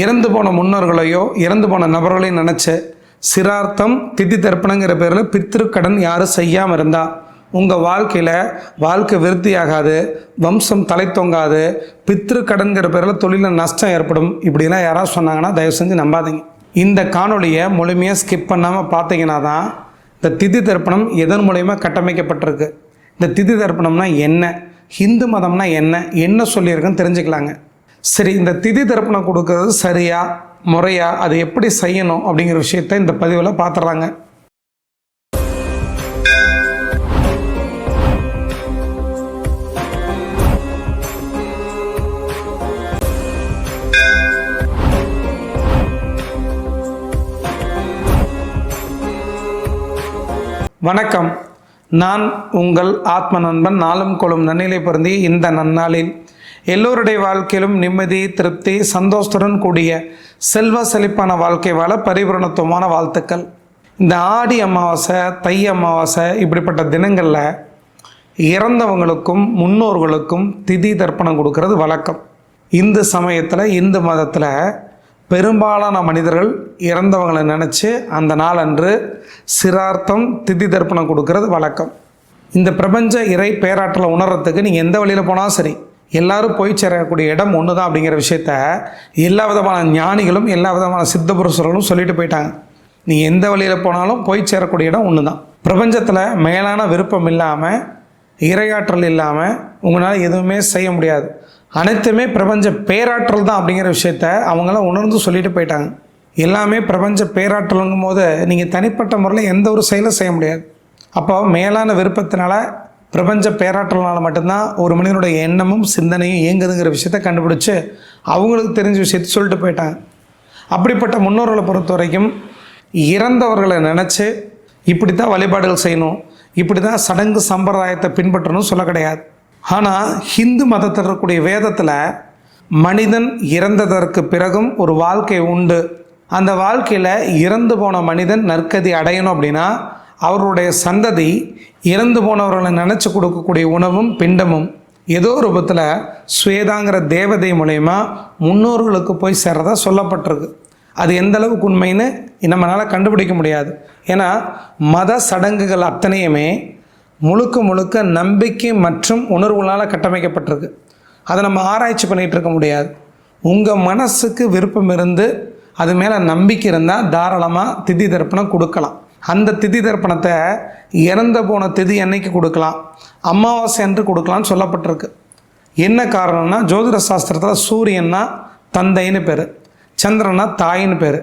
இறந்து போன முன்னோர்களையோ இறந்து போன நபர்களையும் நினச்சி சிரார்த்தம் திதி தர்ப்பணங்கிற பேரில் பித்திருக்கடன் யாரும் செய்யாமல் இருந்தால் உங்கள் வாழ்க்கையில் வாழ்க்கை விருத்தியாகாது வம்சம் தலை தொங்காது பித்திருக்கடன்கிற பேரில் தொழிலில் நஷ்டம் ஏற்படும் இப்படிலாம் யாராவது சொன்னாங்கன்னா தயவு செஞ்சு நம்பாதீங்க. இந்த காணொலியை முழுமையாக ஸ்கிப் பண்ணாமல் பார்த்தீங்கன்னா தான் இந்த திதி தர்ப்பணம் எதன் மூலயமா கட்டமைக்கப்பட்டிருக்கு? இந்த திதி தர்ப்பணம்னா என்ன? ஹிந்து மதம்னா என்ன? என்ன சொல்லியிருக்குன்னு தெரிஞ்சுக்கலாங்க. சரி இந்த திதி தரப்பணம் கொடுக்கறது சரியா முறையா அதை எப்படி செய்யணும் அப்படிங்கிற விஷயத்த இந்த பதிவில் பார்த்துறாங்க வணக்கம். நான் உங்கள் ஆத்ம நண்பன் நாளும் கொள்ளும் நன்னிலை பொருந்தி இந்த நன்னாளில் எல்லோருடைய வாழ்க்கையிலும் நிம்மதி திருப்தி சந்தோஷத்துடன் கூடிய செல்வ செழிப்பான வாழ்க்கை வாழ பரிபூரணத்துவமான வாழ்த்துக்கள். இந்த ஆடி அமாவாசை தை அமாவாசை இப்படிப்பட்ட தினங்களில் இறந்தவங்களுக்கும் முன்னோர்களுக்கும் திதி தர்ப்பணம் கொடுக்கறது வழக்கம். இந்து சமயத்தில் இந்து மதத்தில் பெரும்பாலான மனிதர்கள் இறந்தவங்களை நினச்சி அந்த நாளன்று சிரார்த்தம் திதி தர்ப்பணம் கொடுக்கறது வழக்கம். இந்த பிரபஞ்ச இறை பேராற்றலை உணர்றதுக்கு நீங்கள் எந்த வழியில் போனாலும் சரி எல்லாரும் போய் சேரக்கூடிய இடம் ஒன்று தான் அப்படிங்கிற விஷயத்த எல்லா விதமான ஞானிகளும் எல்லா விதமான சித்த புருஷர்களும் சொல்லிட்டு போயிட்டாங்க. நீ எந்த வழியில் போனாலும் போய் சேரக்கூடிய இடம் ஒன்று தான் பிரபஞ்சத்தில் மேலான விருப்பம் இல்லாமல் இரையாற்றல் இல்லாமல் உங்களால் எதுவுமே செய்ய முடியாது. அனைத்துமே பிரபஞ்ச பேராற்றல் தான் அப்படிங்கிற விஷயத்த அவங்களாம் உணர்ந்து சொல்லிட்டு போயிட்டாங்க. எல்லாமே பிரபஞ்ச பேராற்றலுங்கும் போது நீங்கள் தனிப்பட்ட முறையில் எந்த ஒரு செயலும் செய்ய முடியாது. அப்போ மேலான விருப்பத்தினால பிரபஞ்ச பேராற்றல்னால மட்டும்தான் ஒரு மனிதனுடைய எண்ணமும் சிந்தனையும் இயங்குதுங்கிற விஷயத்த கண்டுபிடிச்சு அவங்களுக்கு தெரிஞ்ச விஷயத்த சொல்லிட்டு போயிட்டாங்க. அப்படிப்பட்ட முன்னோர்களை பொறுத்த வரைக்கும் இறந்தவர்களை நினச்சி இப்படி தான் வழிபாடுகள் செய்யணும் இப்படி தான் சடங்கு சம்பிரதாயத்தை பின்பற்றணும் சொல்ல கிடையாது. ஆனால் ஹிந்து மதத்தில் இருக்கக்கூடிய வேதத்தில் மனிதன் இறந்ததற்கு பிறகும் ஒரு வாழ்க்கை உண்டு. அந்த வாழ்க்கையில் இறந்து போன மனிதன் நற்கதி அடையணும் அப்படின்னா அவருடைய சந்ததி இறந்து போனவர்களை நினச்சி கொடுக்கக்கூடிய உணவும் பிண்டமும் ஏதோ ரூபத்தில் ஸ்வேதாங்கிற தேவதை மூலயமா முன்னோர்களுக்கு போய் சேர்றதா சொல்லப்பட்டிருக்கு. அது எந்த அளவுக்கு உண்மைன்னு நம்மளால் கண்டுபிடிக்க முடியாது. ஏன்னா மத சடங்குகள் அத்தனையுமே முழுக்க முழுக்க நம்பிக்கை மற்றும் உணர்வுகளால் கட்டமைக்கப்பட்டிருக்கு. அதை நம்ம ஆராய்ச்சி பண்ணிகிட்டு இருக்க முடியாது. உங்கள் மனசுக்கு விருப்பம் இருந்து அது மேலே நம்பிக்கை இருந்தால் தாராளமாக திதி தர்ப்பணம் கொடுக்கலாம். அந்த திதி தர்ப்பணத்தை இறந்த போன திதி என்னைக்கு கொடுக்கலாம்? அமாவாசை என்று கொடுக்கலாம்னு சொல்லப்பட்டிருக்கு. என்ன காரணம்னா ஜோதிட சாஸ்திரத்தில் சூரியன்னா தந்தைன்னு பேர் சந்திரனா தாயின்னு பேர்.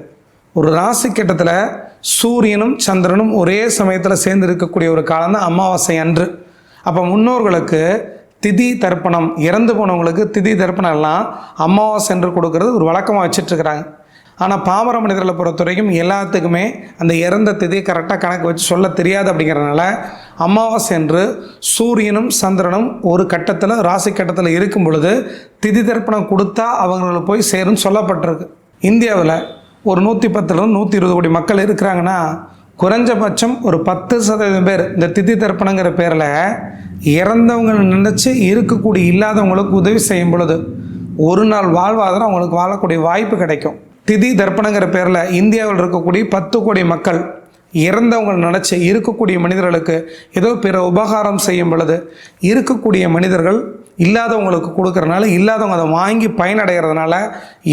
ஒரு ராசி கட்டத்தில் சூரியனும் சந்திரனும் ஒரே சமயத்தில் சேர்ந்து இருக்கக்கூடிய ஒரு காலம் தான் அமாவாசை அன்று. அப்போ முன்னோர்களுக்கு திதி தர்ப்பணம் இறந்து போனவங்களுக்கு திதி தர்ப்பணம் எல்லாம் அமாவாசை என்று கொடுக்கறது ஒரு வழக்கமாக வச்சிட்ருக்கிறாங்க ஆனால் பாமர மனிதர்களை பொறுத்த வரைக்கும் எல்லாத்துக்குமே அந்த இறந்த திதியை கரெக்டாக கணக்கு வச்சு சொல்ல தெரியாது அப்படிங்கிறனால அமாவாசை என்று சூரியனும் சந்திரனும் ஒரு கட்டத்தில் ராசி கட்டத்தில் இருக்கும் பொழுது திதி தர்ப்பணம் கொடுத்தா அவங்களுக்கு போய் சேரும்னு சொல்லப்பட்டிருக்கு. இந்தியாவில் ஒரு நூற்றி பத்துலேருந்து நூற்றி இருபது கோடி மக்கள் இருக்கிறாங்கன்னா குறைஞ்சபட்சம் ஒரு பத்து சதவீதம் பேர் இந்த திதி தர்ப்பணங்கிற பேரில் இறந்தவங்களை நினச்சி இருக்கக்கூடிய இல்லாதவங்களுக்கு உதவி செய்யும் பொழுது ஒரு நாள் வாழ்வாதாரம் அவங்களுக்கு வாழக்கூடிய வாய்ப்பு கிடைக்கும். திதி தர்ப்பணங்கிற பேரில் இந்தியாவில் இருக்கக்கூடிய பத்து கோடி மக்கள் இறந்தவங்க நினச்சி இருக்கக்கூடிய மனிதர்களுக்கு ஏதோ பிற உபகாரம் செய்யும் பொழுது இருக்கக்கூடிய மனிதர்கள் இல்லாதவங்களுக்கு கொடுக்கறனால இல்லாதவங்க அதை வாங்கி பயனடைகிறதுனால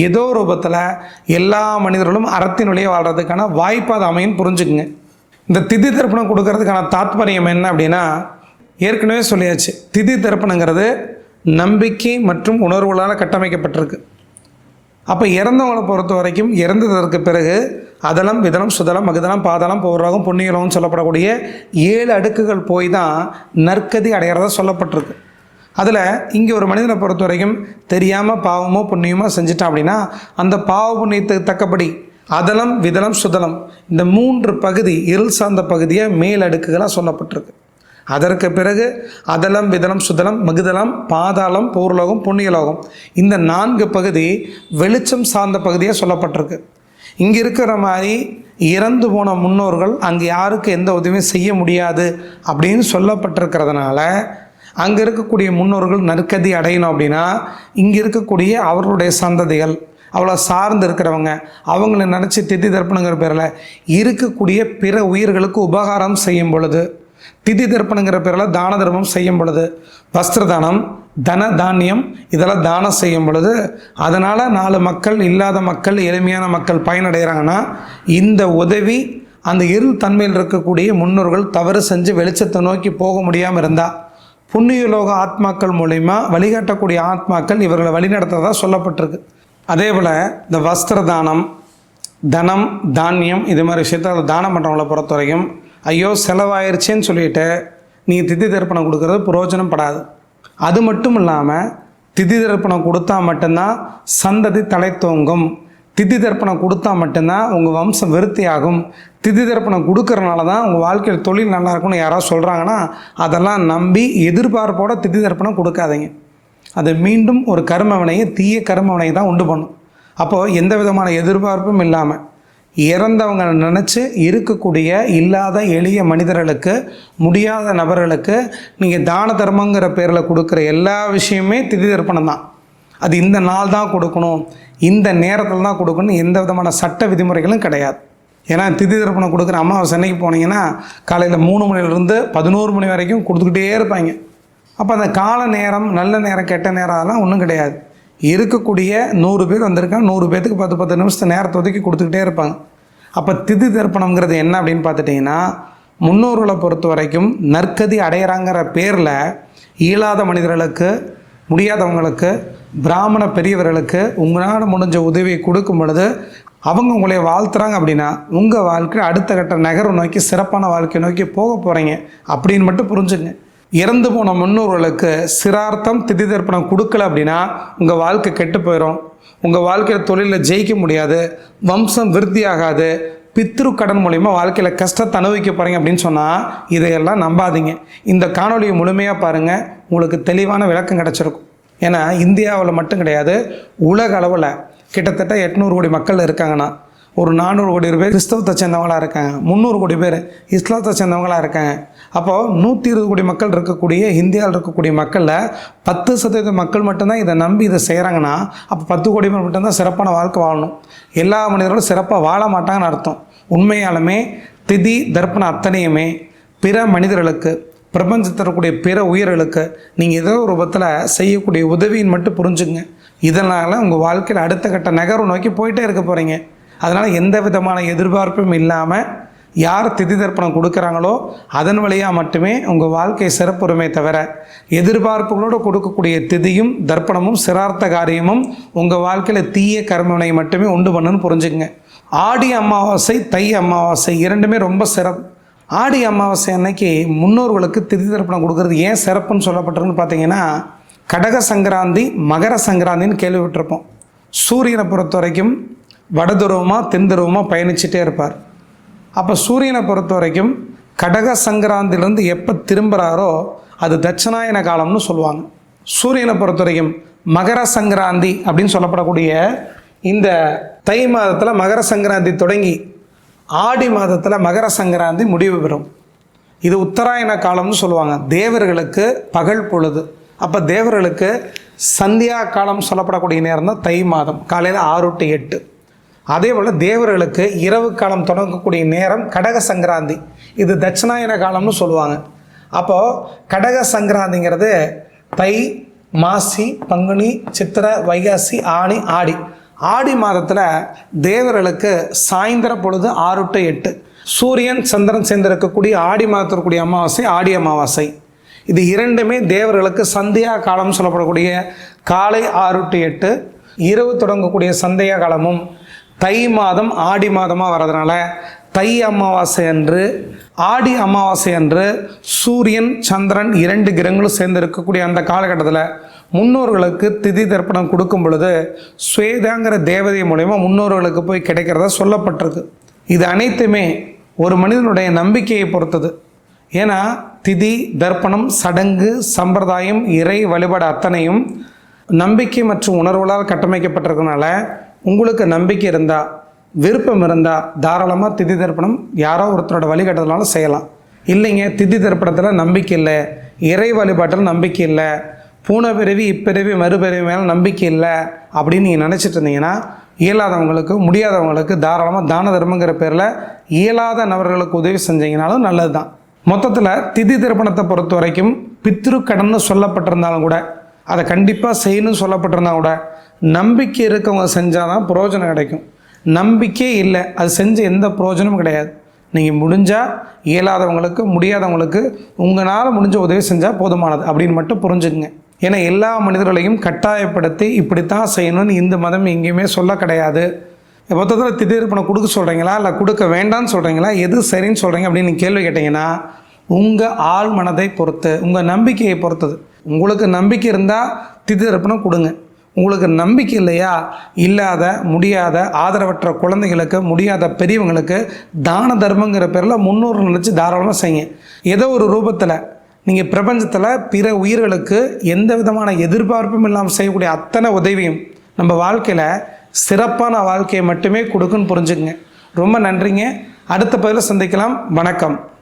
ஏதோ ரூபத்தில் எல்லா மனிதர்களும் அறத்தின் வழியே வாழ்கிறதுக்கான வாய்ப்பு அது அமையும் புரிஞ்சுக்குங்க. இந்த திதி தர்ப்பணம் கொடுக்கறதுக்கான தாத்பரியம் என்ன அப்படின்னா ஏற்கனவே சொல்லியாச்சு. திதி தர்ப்பணங்கிறது நம்பிக்கை மற்றும் உணர்வுகளால் கட்டமைக்கப்பட்டிருக்கு. அப்போ இறந்தவங்களை பொறுத்த வரைக்கும் இறந்ததற்கு பிறகு அதலம் விதலம் சுதலம் மகுதலம் பாதலம் பௌர்வகம் புண்ணியலகம் சொல்லப்படக்கூடிய ஏழு அடுக்குகள் போய் தான் நற்கதி அடையிறதா சொல்லப்பட்டிருக்கு. அதில் இங்கே ஒரு மனிதனை பொறுத்த வரைக்கும் தெரியாமல் பாவமோ புண்ணியமோ செஞ்சிட்டான் அப்படின்னா அந்த பாவ புண்ணியத்துக்கு தக்கபடி அதலம் விதலம் சுதலம் இந்த மூன்று பகுதி இருள் சார்ந்த பகுதியை மேல் அடுக்குகளாக சொல்லப்பட்டிருக்கு. அதற்கு பிறகு அதலம் விதலம் சுதலம் மகுதலம் பாதாளம் பூர்லோகம் புண்ணியலோகம். இந்த நான்கு பகுதி வெளிச்சம் சார்ந்த பகுதியாக சொல்லப்பட்டிருக்கு. இங்கே இருக்கிற மாதிரி இறந்து போன முன்னோர்கள் அங்கே யாருக்கு எந்த உதவியும் செய்ய முடியாது அப்படின்னு சொல்லப்பட்டிருக்கிறதுனால அங்கே இருக்கக்கூடிய முன்னோர்கள் நற்கதி அடையணும் அப்படின்னா இங்கே இருக்கக்கூடிய அவர்களுடைய சந்ததிகள் அவ்வளோ சார்ந்து இருக்கிறவங்க அவங்கள நினச்சி திதி தர்ப்பணுங்கிற பேரில் இருக்கக்கூடிய பிற உயிர்களுக்கு உபகாரம் செய்யும் பொழுது திதி தர்ப்பணங்கிற பேரில் தான தர்மம் செய்யும் பொழுது வஸ்திர தானம் தன தானியம் இதெல்லாம் தானம் செய்யும் பொழுது அதனால் நாலு மக்கள் இல்லாத மக்கள் எளிமையான மக்கள் பயனடைகிறாங்கன்னா இந்த உதவி அந்த இருள் தன்மையில் இருக்கக்கூடிய முன்னோர்கள் தவறு செஞ்சு வெளிச்சத்தை நோக்கி போக முடியாமல் இருந்தால் புண்ணியலோக ஆத்மாக்கள் மூலிமா வழிகாட்டக்கூடிய ஆத்மாக்கள் இவர்களை வழிநடத்துறதா சொல்லப்பட்டிருக்கு. அதே போல் இந்த வஸ்திர தானம் தனம் தானியம் இது மாதிரி விஷயத்தை தானம் பண்ணுறவங்கள பொறுத்த வரைக்கும் ஐயோ செலவாயிருச்சேன்னு சொல்லிட்டு நீ திதி தர்ப்பணம் கொடுக்கறது பிரயோஜனம் படாது அது மட்டும் இல்லாமல் திதி தர்ப்பணம் கொடுத்தா மட்டும்தான் சந்ததி தலை தோங்கும். திதி தர்ப்பணம் கொடுத்தா மட்டும்தான் உங்கள் வம்சம் விருத்தியாகும். திதி தர்ப்பணம் கொடுக்கறனால தான் உங்கள் வாழ்க்கையில் தொழில் நல்லா இருக்கும்னு யாராவது சொல்கிறாங்கன்னா அதெல்லாம் நம்பி எதிர்பார்ப்போட திதி தர்ப்பணம் கொடுக்காதீங்க. அது மீண்டும் ஒரு கர்மவினையை தீய கர்மவினையை தான் உண்டு பண்ணும். அப்போது எந்த விதமான எதிர்பார்ப்பும் இல்லாமல் இறந்தவங்க நினச்சி இருக்கக்கூடிய இல்லாத எளிய மனிதர்களுக்கு முடியாத நபர்களுக்கு நீங்கள் தான தர்மங்கிற பேரில் கொடுக்குற எல்லா விஷயமே திதி தர்ப்பணம் தான். அது இந்த நாள் தான் கொடுக்கணும் இந்த நேரத்தில் தான் கொடுக்கணும் எந்த விதமான சட்ட விதிமுறைகளும் கிடையாது. ஏன்னா திதி தர்ப்பணம் கொடுக்குற அம்மாவை அன்னைக்கு போனீங்கன்னா காலையில் மூணு மணிலேருந்து பதினோரு மணி வரைக்கும் கொடுத்துக்கிட்டே இருப்பாங்க. அப்போ அந்த கால நேரம் நல்ல நேரம் கெட்ட நேரம் அதெல்லாம் ஒன்றும் கிடையாது. இருக்கக்கூடிய நூறு பேர் வந்திருக்காங்க. நூறு பேர்த்துக்கு பத்து பத்து நிமிஷத்து நேரத்தை ஒதுக்கி கொடுத்துக்கிட்டே இருப்பாங்க. அப்போ திதி தர்ப்பணம்ங்கிறது என்ன அப்படின்னு பார்த்துட்டிங்கன்னா முன்னோர்களை பொறுத்த வரைக்கும் நற்கதி அடையிறாங்கிற பேரில் இயலாத மனிதர்களுக்கு முடியாதவங்களுக்கு பிராமண பெரியவர்களுக்கு உங்களால் முடிஞ்ச உதவியை கொடுக்கும் பொழுது அவங்க உங்களை வாழ்த்துறாங்க அப்படின்னா உங்கள் வாழ்க்கை அடுத்த கட்ட நகரம் நோக்கி சிறப்பான வாழ்க்கையை நோக்கி போக போகிறீங்க அப்படின்னு மட்டும் புரிஞ்சுங்க. இறந்து போன முன்னோர்களுக்கு சிரார்த்தம் திதி தர்ப்பணம் கொடுக்கல அப்படின்னா உங்கள் வாழ்க்கை கெட்டு போயிடும் உங்கள் வாழ்க்கையில் தொழிலில் ஜெயிக்க முடியாது. வம்சம் விருத்தி ஆகாது. பித்ரு கடன் மூலிமா வாழ்க்கையில் கஷ்டத்தை அனுபவிக்க போகிறீங்க அப்படின்னு சொன்னால் இதையெல்லாம் நம்பாதீங்க. இந்த காணொலியை முழுமையாக பாருங்கள் உங்களுக்கு தெளிவான விளக்கம் கிடச்சிருக்கும். ஏன்னா இந்தியாவில் மட்டும் கிடையாது உலக அளவில் கிட்டத்தட்ட எட்நூறு கோடி மக்கள் இருக்காங்கன்னா ஒரு நானூறு கோடி பேர் கிறிஸ்தவத்தை சேர்ந்தவங்களாக இருக்காங்க முந்நூறு கோடி பேர் இஸ்லாத்தை சேர்ந்தவங்களாக இருக்காங்க அப்போது நூற்றி இருபது கோடி மக்கள் இருக்கக்கூடிய இந்தியாவில் இருக்கக்கூடிய மக்களில் பத்து சதவீத மக்கள் மட்டும்தான் இதை நம்பி இதை செய்கிறாங்கன்னா அப்போ பத்து கோடி பேர் மட்டும்தான் சிறப்பான வாழ்க்கை வாழணும். எல்லா மனிதர்களும் சிறப்பாக வாழ மாட்டாங்கன்னு அர்த்தம். உண்மையாலுமே திதி தர்ப்பணம் அத்தனையுமே பிற மனிதர்களுக்கு பிரபஞ்சத்தில் இருக்கக்கூடிய பிற உயிர்களுக்கு நீங்கள் ஏதோ ஒரு ரூபத்தில் செய்யக்கூடிய உதவின்னு மட்டும் புரிஞ்சுங்க இதனால் உங்கள் வாழ்க்கையில் அடுத்த கட்ட நகர்வு நோக்கி போயிட்டே இருக்க போகிறீங்க அதனால் எந்த விதமான எதிர்பார்ப்பும் இல்லாமல் யார் திதி தர்ப்பணம் கொடுக்குறாங்களோ அதன் வழியாக மட்டுமே உங்கள் வாழ்க்கை சிறப்புரிமை தவிர எதிர்பார்ப்புகளோடு கொடுக்கக்கூடிய திதியும் தர்ப்பணமும் சிரார்த்த காரியமும் உங்கள் வாழ்க்கையில் தீய கர்மவினை மட்டுமே உண்டு பண்ணுன்னு புரிஞ்சுக்குங்க. ஆடி அமாவாசை தை அமாவாசை இரண்டுமே ரொம்ப சிறப்பு. ஆடி அமாவாசை அன்னைக்கு முன்னோர்களுக்கு திதி தர்ப்பணம் கொடுக்கறது ஏன் சிறப்புன்னு சொல்லப்பட்டிருக்குன்னு பார்த்தீங்கன்னா கடக சங்கராந்தி மகர சங்கராந்தின்னு கேள்விப்பட்டிருப்போம். சூரியனை பொறுத்த வரைக்கும் வடதுருவமாக தென்துருவமாக பயணிச்சுட்டே இருப்பார். அப்போ சூரியனை பொறுத்த வரைக்கும் கடக சங்கராந்திலேருந்து எப்போ திரும்புகிறாரோ அது தட்சணாயன காலம்னு சொல்லுவாங்க. சூரியனை பொறுத்த வரைக்கும் மகர சங்கராந்தி அப்படின்னு சொல்லப்படக்கூடிய இந்த தை மாதத்தில் மகர சங்கராந்தி தொடங்கி ஆடி மாதத்தில் மகர சங்கராந்தி முடிவு பெறும். இது உத்தராயண காலம்னு சொல்லுவாங்க. தேவர்களுக்கு பகல் பொழுது. அப்போ தேவர்களுக்கு சந்தியா காலம் சொல்லப்படக்கூடிய நேரம் தான் தை மாதம். காலையில் ஆறு டு எட்டு. அதே போல் தேவர்களுக்கு இரவு காலம் தொடங்கக்கூடிய நேரம் கடக சங்கராந்தி. இது தட்சிணாயன காலம்னு சொல்லுவாங்க. அப்போது கடக சங்கராந்திங்கிறது தை மாசி பங்குனி சித்திரை வைகாசி ஆணி ஆடி. ஆடி மாதத்தில் தேவர்களுக்கு சாயந்தர பொழுது ஆறு டு எட்டு. சூரியன் சந்திரன் சேர்ந்திருக்கக்கூடிய ஆடி மாதத்தில் இருக்கக்கூடிய அமாவாசை ஆடி அமாவாசை. இது இரண்டுமே தேவர்களுக்கு சந்தியா காலம் சொல்லப்படக்கூடிய காலை ஆறு டு எட்டு இரவு தொடங்கக்கூடிய சந்தியா காலமும் தை மாதம் ஆடி மாதமாக வர்றதுனால தை அமாவாசை அன்று ஆடி அமாவாசை அன்று சூரியன் சந்திரன் இரண்டு கிரகங்களும் சேர்ந்து இருக்கக்கூடிய அந்த காலகட்டத்தில் முன்னோர்களுக்கு திதி தர்ப்பணம் கொடுக்கும் பொழுது ஸ்வேதாங்கிற தேவதை மூலயமா முன்னோர்களுக்கு போய் கிடைக்கிறதா சொல்லப்பட்டிருக்கு. இது அனைத்துமே ஒரு மனிதனுடைய நம்பிக்கையை பொறுத்தது. ஏன்னா திதி தர்ப்பணம் சடங்கு சம்பிரதாயம் இறை வழிபாடு அத்தனையும் நம்பிக்கை மற்றும் உணர்வுகளால் கட்டமைக்கப்பட்டிருக்கனால உங்களுக்கு நம்பிக்கை இருந்தால் விருப்பம் இருந்தால் தாராளமாக திதி தர்ப்பணம் யாரோ ஒருத்தரோட வழிகாட்டுதலால செய்யலாம். இல்லைங்க திதி தர்ப்பணத்தில் நம்பிக்கை இல்லை இறை வழிபாட்டில் நம்பிக்கை இல்லை பூனை பிறவி இப்பிறவி மறுபிறவி மேலே நம்பிக்கை இல்லை அப்படின்னு நீங்கள் நினச்சிட்டு இருந்தீங்கன்னா இயலாதவங்களுக்கு முடியாதவங்களுக்கு தாராளமாக தான தர்மங்கிற பேரில் இயலாத நபர்களுக்கு உதவி செஞ்சீங்கனாலும் நல்லது தான் மொத்தத்தில் திதி திருப்பணத்தை பொறுத்த வரைக்கும் பித்ரு கடன்னு சொல்லப்பட்டிருந்தாலும் கூட அதை கண்டிப்பாக செய்யணும்னு சொல்லப்பட்டிருந்தா கூட நம்பிக்கை இருக்கவங்க செஞ்சால் தான் பிரயோஜனம் கிடைக்கும். நம்பிக்கை இல்லை அது செஞ்ச எந்த பிரயோஜனமும் கிடையாது. நீங்கள் முடிஞ்சால் இயலாதவங்களுக்கு முடியாதவங்களுக்கு உங்களால் முடிஞ்ச உதவி செஞ்சால் போதுமானது அப்படின்னு மட்டும் புரிஞ்சுக்குங்க. ஏன்னா எல்லா மனிதர்களையும் கட்டாயப்படுத்தி இப்படித்தான் செய்யணும்னு இந்த மதம் எங்கேயுமே சொல்ல கிடையாது. மொத்தத்தில் திடீர்ப்பணம் கொடுக்க சொல்கிறீங்களா இல்லை கொடுக்க வேண்டாம்னு சொல்கிறீங்களா எது சரின்னு சொல்கிறீங்க அப்படின்னு கேள்வி கேட்டிங்கன்னா உங்கள் ஆள் மனதை பொறுத்து உங்கள் நம்பிக்கையை பொறுத்தது. உங்களுக்கு நம்பிக்கை இருந்தால் திடீர்ப்பணம் கொடுங்க. உங்களுக்கு நம்பிக்கை இல்லையா? இல்லாத முடியாத ஆதரவற்ற குழந்தைகளுக்கு முடியாத பெரியவங்களுக்கு தான தர்மங்கிற பேரில் முன்னூறு நினச்சி தாராளமாக செய்யுங்க. ஏதோ ஒரு ரூபத்தில் நீங்கள் பிரபஞ்சத்தில் பிற உயிர்களுக்கு எந்த விதமான எதிர்பார்ப்பும் இல்லாமல் செய்யக்கூடிய அத்தனை உதவியும் நம்ம வாழ்க்கையில் சிறப்பான வாழ்க்கையை மட்டுமே கொடுக்குன்னு புரிஞ்சுக்குங்க. ரொம்ப நன்றிங்க. அடுத்த பதிவில் சந்திக்கலாம். வணக்கம்.